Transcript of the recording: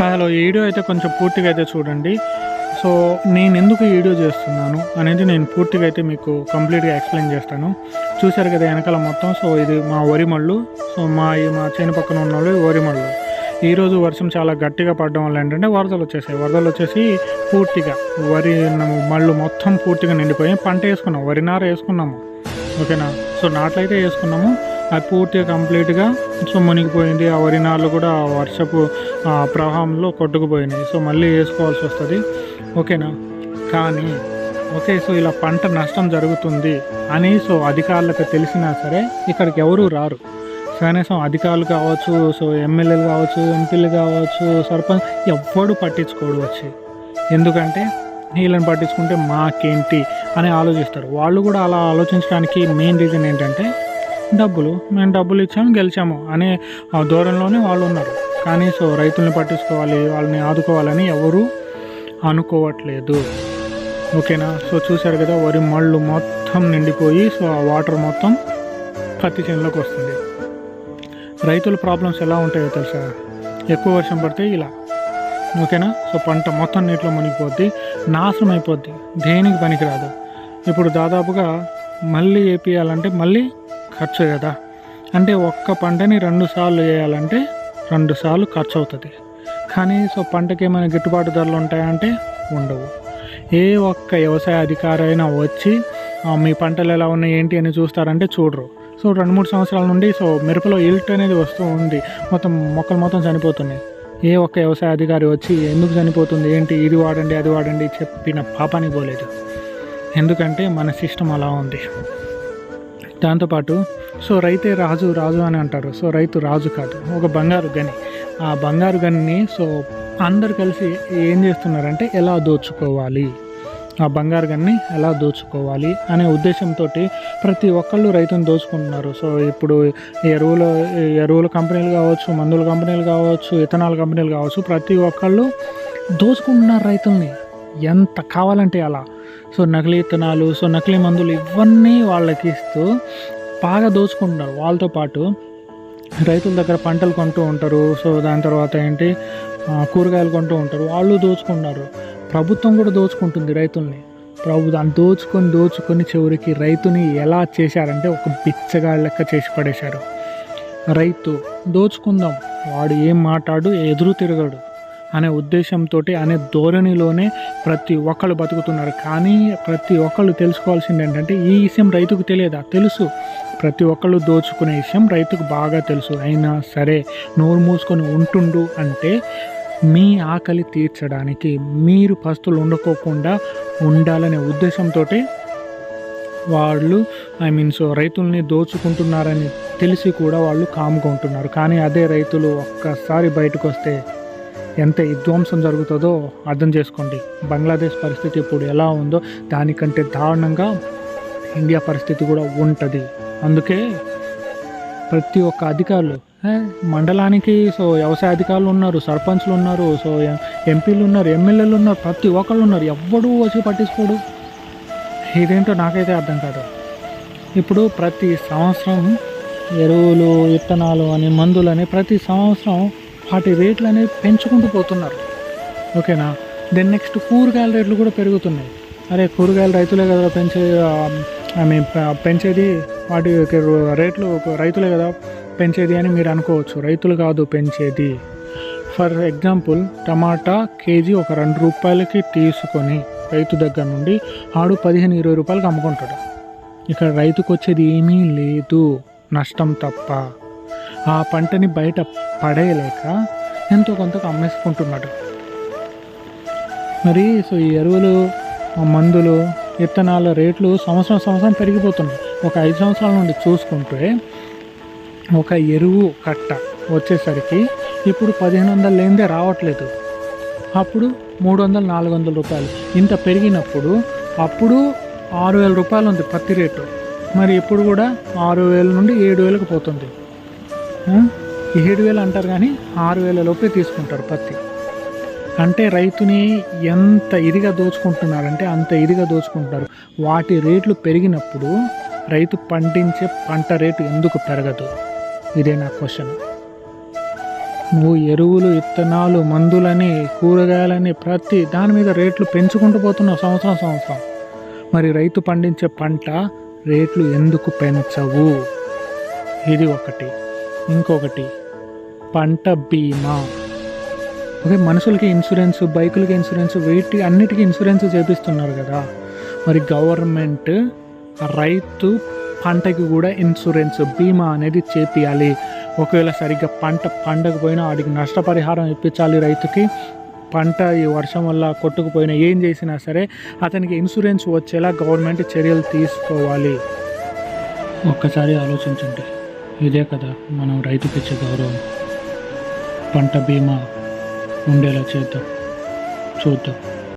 Hello ఈ video అయితే కొంచెం పూర్తిగా అయితే చూడండి. సో నేను ఎందుకు ఈ వీడియో చేస్తున్నాను అనేది నేను పూర్తిగా అయితే మీకు కంప్లీట్గా ఎక్స్ప్లెయిన్ చేస్తాను. చూశారు కదా వెనకాల మొత్తం సో ఇది మా వరి మళ్ళు సో మా ఈ మా చేను పక్కన ఉన్న వాళ్ళు వరి మళ్ళు ఈరోజు వర్షం చాలా గట్టిగా పడడం వల్ల ఏంటంటే వరదలు వచ్చేసాయి. వరదలు వచ్చేసి పూర్తిగా వరి మళ్ళు మొత్తం పూర్తిగా నిండిపోయి పంట వేసుకున్నాం. వరి నార వేసుకున్నాము. ఓకేనా? సో నాట్లయితే వేసుకున్నాము. అది పూర్తిగా కంప్లీట్గా సో మునిగిపోయింది. ఆ వరి నాళ్ళు కూడా ఆ వర్షపు ఆ ప్రవాహంలో కొట్టుకుపోయినాయి. సో మళ్ళీ వేసుకోవాల్సి వస్తుంది. ఓకేనా? కానీ ఓకే సో ఇలా పంట నష్టం జరుగుతుంది అని సో అధికారులకు తెలిసినా సరే ఇక్కడికి ఎవరు రారు. కనీసం అధికారులు కావచ్చు సో ఎమ్మెల్యేలు కావచ్చు ఎంపీలు కావచ్చు సర్పంచ్ ఎవ్వడు పట్టించుకోడు వచ్చి. ఎందుకంటే వీళ్ళని పట్టించుకుంటే మాకేంటి అని ఆలోచిస్తారు. వాళ్ళు కూడా అలా ఆలోచించడానికి మెయిన్ రీజన్ ఏంటంటే డబ్బులు మేము డబ్బులు ఇచ్చాము గెలిచాము అనే ఆ ధోరణిలోనే వాళ్ళు ఉన్నారు. కానీ సో రైతుల్ని పట్టించుకోవాలి వాళ్ళని ఆదుకోవాలని ఎవరు అనుకోవట్లేదు. ఓకేనా? సో చూశారు కదా వరి మళ్ళు మొత్తం నిండిపోయి సో ఆ వాటర్ మొత్తం పత్తి చేనులోకి వస్తుంది. రైతుల ప్రాబ్లమ్స్ ఎలా ఉంటాయో తెలుసా? ఎక్కువ వర్షం పడితే ఇలా. ఓకేనా? సో పంట మొత్తం నీటిలో మునిగిపోద్ది నాశనం అయిపోద్ది దేనికి పనికిరాదు? ఇప్పుడు దాదాపుగా మళ్ళీ వేపియాలంటే మళ్ళీ ఖర్చు కదా? అంటే ఒక్క పంటని రెండు సార్లు వేయాలంటే రెండు సార్లు ఖర్చు అవుతుంది కానీ సో పంటకి ఏమైనా గిట్టుబాటు ధరలు ఉంటాయంటే ఉండవు. ఏ ఒక్క వ్యవసాయ అధికారి అయినా వచ్చి మీ పంటలు ఎలా ఉన్నాయి ఏంటి అని చూస్తారంటే చూడరు. సో రెండు మూడు సంవత్సరాల నుండి సో మిరపలో ఇల్ట్ అనేది వస్తూ ఉంది. మొత్తం మొక్కలు మొత్తం చనిపోతున్నాయి. ఏ ఒక్క వ్యవసాయ అధికారి వచ్చి ఎందుకు చనిపోతుంది? ఏంటి? ఇది వాడండి అది వాడండి చెప్పిన పాపానికి పోలేదు. ఎందుకంటే మన సిస్టమ్ అలా ఉంది. దాంతోపాటు సో రైతే రాజు రాజు అని అంటారు. సో రైతు రాజు కాదు ఒక బంగారు గని. ఆ బంగారు గనిని సో అందరు కలిసి ఏం చేస్తున్నారంటే ఎలా దోచుకోవాలి? ఆ బంగారు గన్ని ఎలా దోచుకోవాలి? అనే ఉద్దేశంతో ప్రతి ఒక్కళ్ళు రైతుని దోచుకుంటున్నారు. సో ఇప్పుడు ఎరువులు ఎరువుల కంపెనీలు కావచ్చు మందుల కంపెనీలు కావచ్చు ఇథనాల్ కంపెనీలు కావచ్చు ప్రతి ఒక్కళ్ళు దోచుకుంటున్నారు రైతుల్ని. ఎంత కావాలంటే అలా. సో నకిలీ విత్తనాలు సో నకిలీ మందులు ఇవన్నీ వాళ్ళకి ఇస్తూ బాగా దోచుకుంటున్నారు. వాళ్ళతో పాటు రైతుల దగ్గర పంటలు కొంటూ ఉంటారు. సో దాని తర్వాత ఏంటి? కూరగాయలు కొంటూ ఉంటారు. వాళ్ళు దోచుకుంటున్నారు. ప్రభుత్వం కూడా దోచుకుంటుంది రైతుల్ని. ప్రభుత్వం దోచుకొని దోచుకొని చివరికి రైతుని ఎలా చేశారంటే ఒక బిచ్చగాళ్ళ లెక్క చేసి పడేశారు. రైతు దోచుకుందాం. వాడు ఏం మాట్లాడు? ఎదురు తిరగడు. అనే ఉద్దేశంతో అనే ధోరణిలోనే ప్రతి ఒక్కళ్ళు బతుకుతున్నారు. కానీ ప్రతి ఒక్కళ్ళు తెలుసుకోవాల్సింది ఏంటంటే ఈ విషయం రైతుకు తెలియదా? తెలుసు. ప్రతి ఒక్కళ్ళు దోచుకునే విషయం రైతుకు బాగా తెలుసు. అయినా సరే నోరు మూసుకొని ఉంటుండు అంటే మీ ఆకలి తీర్చడానికి మీరు పస్తులు ఉండకోకుండా ఉండాలనే ఉద్దేశంతో వాళ్ళు ఐ మీన్ సో రైతుల్ని దోచుకుంటున్నారని తెలిసి కూడా వాళ్ళు కాముకుంటున్నారు కానీ అదే రైతులు ఒక్కసారి బయటకు వస్తే ఎంత విధ్వంసం జరుగుతుందో అర్థం చేసుకోండి. బంగ్లాదేశ్ పరిస్థితి ఇప్పుడు ఎలా ఉందో దానికంటే దారుణంగా ఇండియా పరిస్థితి కూడా ఉంటుంది. అందుకే ప్రతి ఒక్క అధికారులు మండలానికి సో వ్యవసాయ అధికారులు ఉన్నారు సర్పంచ్లు ఉన్నారు సో ఎంపీలు ఉన్నారు ఎమ్మెల్యేలు ఉన్నారు ప్రతి ఒక్కళ్ళు ఉన్నారు. ఎవ్వడూ వచ్చి పట్టించుకోడు. ఇదేంటో నాకైతే అర్థం కాదు. ఇప్పుడు ప్రతి సంవత్సరం ఎరువులు విత్తనాలు అని మందులు అని ప్రతి సంవత్సరం వాటి రేట్లు అనేవి పెంచుకుంటూ పోతున్నారు. ఓకేనా? దెన్ నెక్స్ట్ కూరగాయల రేట్లు కూడా పెరుగుతున్నాయి. అరే కూరగాయలు రైతులే కదా పెంచే ఐ మీన్ పెంచేది? వాటి రేట్లు ఒక రైతులే కదా పెంచేది అని మీరు అనుకోవచ్చు. రైతులు కాదు పెంచేది. ఫర్ ఎగ్జాంపుల్ టమాటా కేజీ ఒక రెండు రూపాయలకి తీసుకొని రైతు దగ్గర నుండి ఆడు పదిహేను ఇరవై రూపాయలకి అమ్ముకుంటాడు. ఇక్కడ రైతుకు వచ్చేది ఏమీ లేదు. నష్టం తప్ప. ఆ పంటని బయట పడేయలేక ఎంతో కొంత అమ్మేసుకుంటున్నాడు. మరి సో ఈ ఎరువులు మందులు విత్తనాల రేట్లు సంవత్సరం సంవత్సరం పెరిగిపోతున్నాయి. ఒక ఐదు సంవత్సరాల నుండి చూసుకుంటే ఒక ఎరువు కట్ట వచ్చేసరికి ఇప్పుడు పదిహేను వందలు లేనిదే రావట్లేదు. అప్పుడు మూడు వందలు నాలుగు వందల రూపాయలు. ఇంత పెరిగినప్పుడు అప్పుడు ఆరు వేల రూపాయలు ఉంది పత్తి రేటు. మరి ఇప్పుడు కూడా ఆరు వేల నుండి ఏడు వేలకు పోతుంది. ఏడు వేలు అంటారు కానీ ఆరు వేల లోపే తీసుకుంటారు పత్తి. అంటే రైతుని ఎంత ఇదిగా దోచుకుంటున్నారంటే అంత ఇదిగా దోచుకుంటున్నారు. వాటి రేట్లు పెరిగినప్పుడు రైతు పండించే పంట రేటు ఎందుకు పెరగదు? ఇదే నా క్వశ్చన్. నువ్వు ఎరువులు విత్తనాలు మందులని కూరగాయలని ప్రతి దాని మీద రేట్లు పెంచుకుంటూ పోతున్నావు సంవత్సరం సంవత్సరం. మరి రైతు పండించే పంట రేట్లు ఎందుకు పెంచవు? ఇది ఒకటి. ఇంకొకటి పంట బీమా. ఓకే మనుషులకి ఇన్సూరెన్స్ బైకులకి ఇన్సూరెన్స్ వీటి అన్నిటికీ ఇన్సూరెన్స్ చేపిస్తున్నారు కదా. మరి గవర్నమెంట్ రైతు పంటకి కూడా ఇన్సూరెన్స్ బీమా అనేది చేపియాలి. ఒకవేళ సరిగ్గా పంట పండకపోయినా వాడికి నష్టపరిహారం ఇప్పించాలి రైతుకి. పంట ఈ వర్షం వల్ల కొట్టుకుపోయినా ఏం చేసినా సరే అతనికి ఇన్సూరెన్స్ వచ్చేలా గవర్నమెంట్ చర్యలు తీసుకోవాలి. ఒక్కసారి ఆలోచించండి. ఇదే కదా మనం రైతుకి ఇచ్చే గౌరవం. పంట బీమా ఉండేలా చేద్దాం. చూద్దాం.